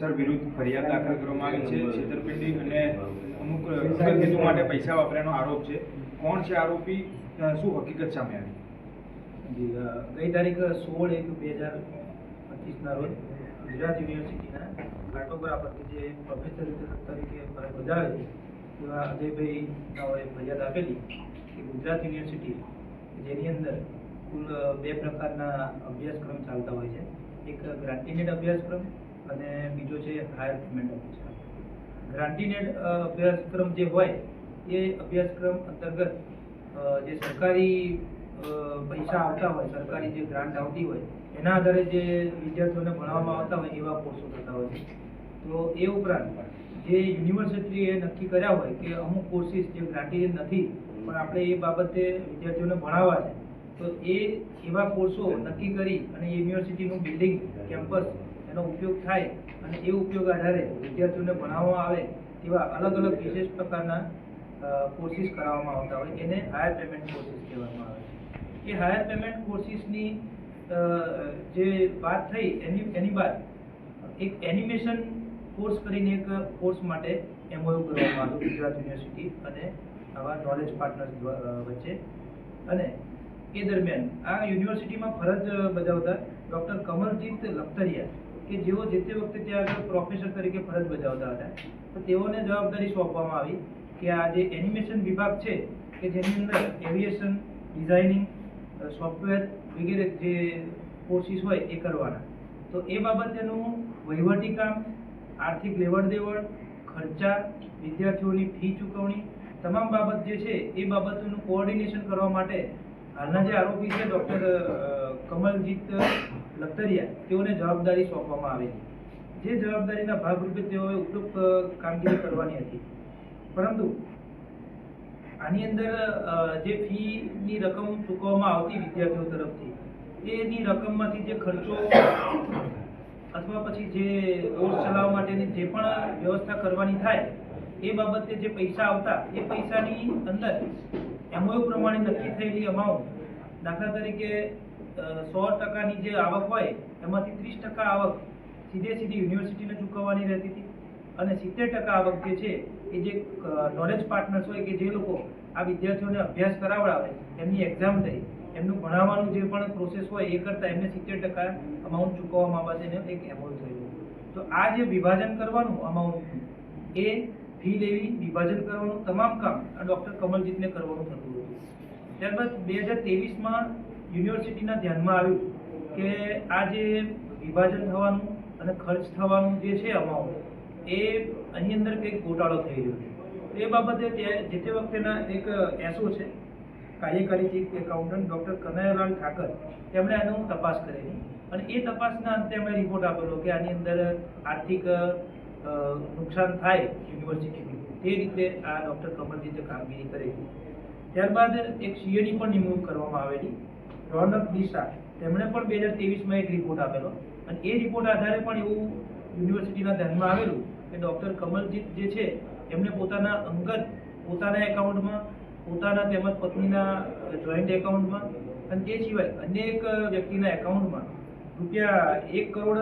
Sir, વિરુદ્ધ ફરિયાદ દાખલ કરવામાં આવી છે છેતરપિંડી અને અમુક હેતુ માટે પૈસા વાપર્યાનો આરોપ છે. કોણ છે આરોપી? શું હકીકત સામે આવી? ગઈ તારીખ સોળ એક બે હજાર પચીસના રોજ ગુજરાત યુનિવર્સિટીના કાર્ટોગ્રાફર કે જે પ્રોફેસર તરીકે ફરજ બજાવે છે, એવા અજયભાઈ નાઓએ ફરિયાદ આપેલી કે ગુજરાત યુનિવર્સિટી, જેની અંદર કુલ બે પ્રકારના અભ્યાસક્રમ ચાલતા હોય છે. એક ગ્રાન્ટીનેડ અભ્યાસક્રમ અને બીજો છે હાયર પેમેન્ટ અભ્યાસક્રમ ગ્રાન્ટીનેડ અભ્યાસક્રમ જે હોય, એ અભ્યાસક્રમ અંતર્ગત જે સરકારી પૈસા આવતા હોય, સરકારી જે ગ્રાન્ટ આવતી હોય, એના આધારે જે વિદ્યાર્થીઓને ભણાવવામાં આવતા હોય, એવા કોર્સો થતા હોય છે. તો એ ઉપરાંત, જે યુનિવર્સિટીએ નક્કી કર્યા હોય કે અમુક કોર્સીસ જે ગ્રાન્ટી નથી, પણ આપણે એ બાબતે વિદ્યાર્થીઓને ભણાવવા છે, તો એ એવા કોર્સો નક્કી કરી અને યુનિવર્સિટીનું બિલ્ડિંગ કેમ્પસ એનો ઉપયોગ થાય અને એ ઉપયોગ આધારે વિદ્યાર્થીઓને ભણાવવામાં આવે તેવા અલગ અલગ વિશેષ પ્રકારના કોર્સિસ કરાવવામાં આવતા હોય, એને હાયર પેમેન્ટ કોર્સિસ કહેવામાં આવે છે. એ હાયર પેમેન્ટ કોર્સિસની જે વાત થઈ એની એની બાદ એક એનિમેશન કોર્સ કરીને એક કોર્સ માટે એમઓયુ કરવામાં આવ્યું ગુજરાત યુનિવર્સિટી અને આવા નોલેજ પાર્ટનર્સ વચ્ચે. અને એ દરમિયાન આ યુનિવર્સિટીમાં ફરજ બજાવતા ડૉક્ટર કમલજીત લખતરિયા કે જેઓ જે તે વખતે ત્યાં આગળ પ્રોફેસર તરીકે ફરજ બજાવતા હતા, તો તેઓને જવાબદારી સોંપવામાં આવી કે આ જે એનિમેશન વિભાગ છે, કે જેની અંદર એવિએશન ડિઝાઇનિંગ સોફ્ટવેર વગેરે જે કોર્સિસ હોય એ કરવાના. તો એ બાબતેનું વહીવટી કામ, આર્થિક લેવડ દેવડ ખર્ચા, વિદ્યાર્થીઓની ફી ચૂકવણી, તમામ બાબત જે છે એ બાબતોનું કોઓર્ડિનેશન કરવા માટે હાલના જે આરોપી છે ડૉક્ટર કમલજીત લખતરિયા તેઓને જવાબદારી સોંપવામાં આવેલી. જે જવાબદારીના ભાગરૂપે તેઓએ ઉપરોક્ત કામગીરી કરવાની હતી. પરંતુ આની અંદર જે ફીની રકમ ચૂકવવામાં આવતી વિદ્યાર્થીઓ તરફથી એની રકમમાંથી જે ખર્ચો અથવા પછી જે કોર્સ ચલાવવા માટેની જે પણ વ્યવસ્થા કરવાની થાય, એ બાબતે જે પૈસા આવતા, એ પૈસાની અંદર એમઓયુ પ્રમાણે નક્કી થયેલી અમાઉન્ટ દાખલા તરીકે સો ટકાની જે આવક હોય, એમાંથી ત્રીસ ટકા આવક સીધે સીધી યુનિવર્સિટીને ચૂકવવાની રહેતી હતી. અને સિત્તેર ટકા આવક જે છે, એ જે નોલેજ પાર્ટનર્સ હોય કે જે લોકો આ વિદ્યાર્થીઓને અભ્યાસ કરાવડાવે, એમની એક્ઝામ થઈ, એમનું ભણાવવાનું જે પણ પ્રોસેસ હોય એ કરતાં એમને સિત્તેર ટકા અમાઉન્ટ ચૂકવવા બાબતે એક એમાઉન્ટ થયું તો આ જે વિભાજન કરવાનું અમાઉન્ટ એ ફી લેવી, વિભાજન કરવાનું તમામ કામ આ ડૉક્ટર કમલજીતને કરવાનું થતું હતું. ત્યારબાદ બે હજાર ત્રેવીસમાં યુનિવર્સિટીના ધ્યાનમાં આવ્યું કે આ જે વિભાજન થવાનું અને ખર્ચ થવાનું જે છે અમાઉન્ટ એ એની અંદર કંઈક ગોટાળો થઈ રહ્યો છે. એ બાબતે જે તે વખતેના એક એસઓ છે, કાર્યકારી chief accountant doctor Kanaiyalal Thakar, તેમણે આનું તપાસ કરેલી. અને એ તપાસના અંતે એમણે રિપોર્ટ આપેલો કે આની અંદર આર્થિક નુકસાન થાય યુનિવર્સિટીનું. તે રીતે આ ડૉક્ટર કમલજીતે કામગીરી કરેલી. ત્યારબાદ એક સીએની પણ નિમણૂક કરવામાં આવેલી. રોનક દિશા તેમણે પણ બે હજાર ત્રેવીસમાં એક રિપોર્ટ આપેલો. અને એ રિપોર્ટ આધારે પણ એવું યુનિવર્સિટીના ધ્યાનમાં આવેલું કે ડૉક્ટર કમલજીત જે છે એમણે પોતાના અંગત, પોતાના એકાઉન્ટમાં પોતાના તેમજ પત્નીના જોઈન્ટ એકાઉન્ટમાં અને તે સિવાય અનેક વ્યક્તિના એકાઉન્ટમાં રૂપિયા એક કરોડ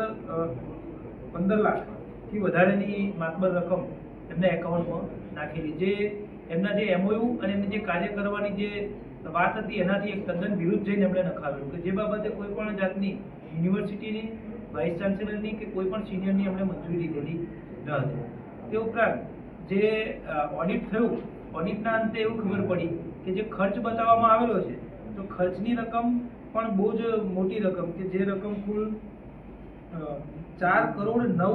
પંદર લાખથી વધારેની માતબર રકમ એમના એકાઉન્ટમાં નાખેલી. જે એમના જે એમઓયુ અને એમની જે કાર્ય કરવાની જે વાત હતી એનાથી એક તદ્દન વિરુદ્ધ જઈને એમણે નખાવ્યું કે જે બાબતે કોઈ પણ જાતની યુનિવર્સિટીની, વાઇસ ચાન્સેલરની કે કોઈ પણ સિનિયરની એમણે મંજૂરી લીધેલી ન હતી. તે ઉપરાંત જે ઓડિટ થયું, ઓડિટના અંતે એવું ખબર પડી કે જે ખર્ચ બતાવવામાં આવેલો છે, તો ખર્ચની રકમ પણ બહુ જ મોટી રકમ કે જે રકમ કુલ ચાર કરોડ નવ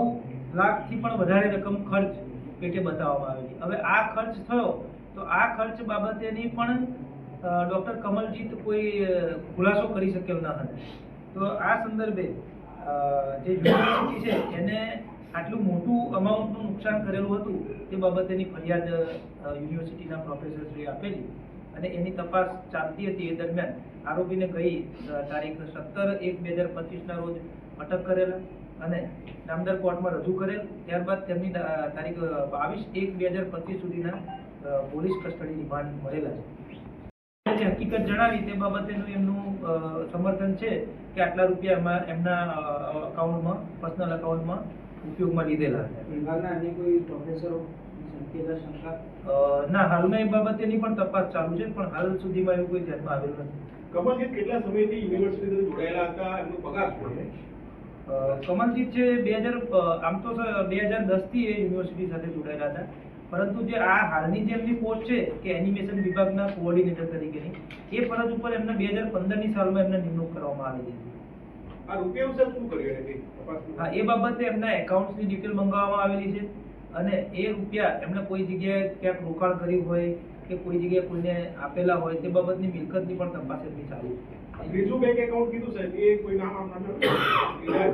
લાખથી પણ વધારે રકમ ખર્ચ પેટે બતાવવામાં આવેલી. હવે આ ખર્ચ થયો, તો આ ખર્ચ બાબતેની પણ ડૉક્ટર કમલજીત કોઈ ખુલાસો કરી શક્યો ન હતો. તો આ સંદર્ભે જે યુનિવર્સિટી છે, એને આટલું મોટું અમાઉન્ટનું નુકસાન કરેલું હતું, તે બાબતેની ફરિયાદ યુનિવર્સિટીના પ્રોફેસરશ્રીએ આપેલી. અને એની તપાસ ચાલતી હતી એ દરમિયાન આરોપીને ગઈ તારીખ સત્તર એક બે હજાર પચીસના રોજ અટક કરેલા અને નામદાર કોર્ટમાં રજૂ કરેલ. ત્યારબાદ તેમની તારીખ બાવીસ એક બે હજાર પચીસ સુધીના પોલીસ કસ્ટડી રિમાન્ડ મળેલા છે. જે હકીકત જણાવી તે બાબતેનું એમનું સમર્થન છે કે આટલા રૂપિયા એમાં એમના અકાઉન્ટમાં પર્સનલ અકાઉન્ટમાં ઉપયોગમાં લીધેલા વિભાગના અન્ય કોઈ પ્રોફેસરો ના હાલમાં એ બાબતેની પણ તપાસ ચાલુ છે પણ હાલ સુધીમાં એવું કોઈ ધ્યાનમાં આવેલું નથી. કમલજીત કેટલા સમયથી યુનિવર્સિટી સાથે જોડાયેલા હતા એમનો પગાર શું કમલજીત છે બે હજાર આમ તો બે હજાર દસથી એ યુનિવર્સિટી સાથે જોડાયેલા હતા. પરંતુ જે આ હાલની જે એમની પોસ્ટ છે કે એનિમેશન વિભાગના કોઓર્ડિનેટર તરીકેની એ ફરજ ઉપર એમને બે હજાર પંદરની સાલમાં એમને નિમણૂક કરવામાં આવેલી હતી આ રૂપિયા શું કર્યું હા એ બાબતે એમના એકાઉન્ટ્સની ડિટેલ મંગાવવામાં આવેલી છે અને એ રૂપિયા એમને કોઈ જગ્યાએ ક્યાંક રોકાણ કર્યું હોય કે કોઈ જગ્યાએ કોઈને આપેલા હોય તે બાબતની મિલકતની પણ તપાસ એમની ચાલુ છે. ત્રીજું બેંક એકાઉન્ટ કીધું સાહેબ એ કોઈ નામ ગયા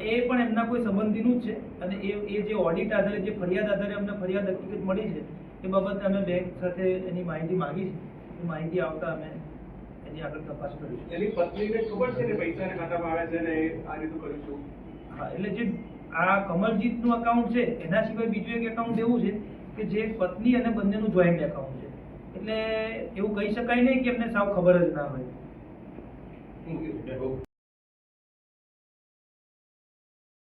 એ પણ એમના કોઈ સંબંધીનું જ છે અને એ એ જે ઓડિટ આધારે જે ફરિયાદ આધારે અમને ફરિયાદ હકીકત મળી છે એ બાબતે અમે બેંક સાથે એની માહિતી માંગી છે. એ માહિતી આવતા અમે એની આગળ તપાસ કરીશું. એની પત્નીને ખબર છે ને પૈસા ને ખાતામાં આવે છે ને આ રીતનું કરીશું હા એટલે જે આ કમલજીતનું અકાઉન્ટ છે એના સિવાય બીજું એક એકાઉન્ટ એવું છે કે જે પત્ની અને બંનેનું જોઈન્ટ એકાઉન્ટ છે એટલે એવું કહી શકાય નહીં કે એમને સાવ ખબર જ ના હોય.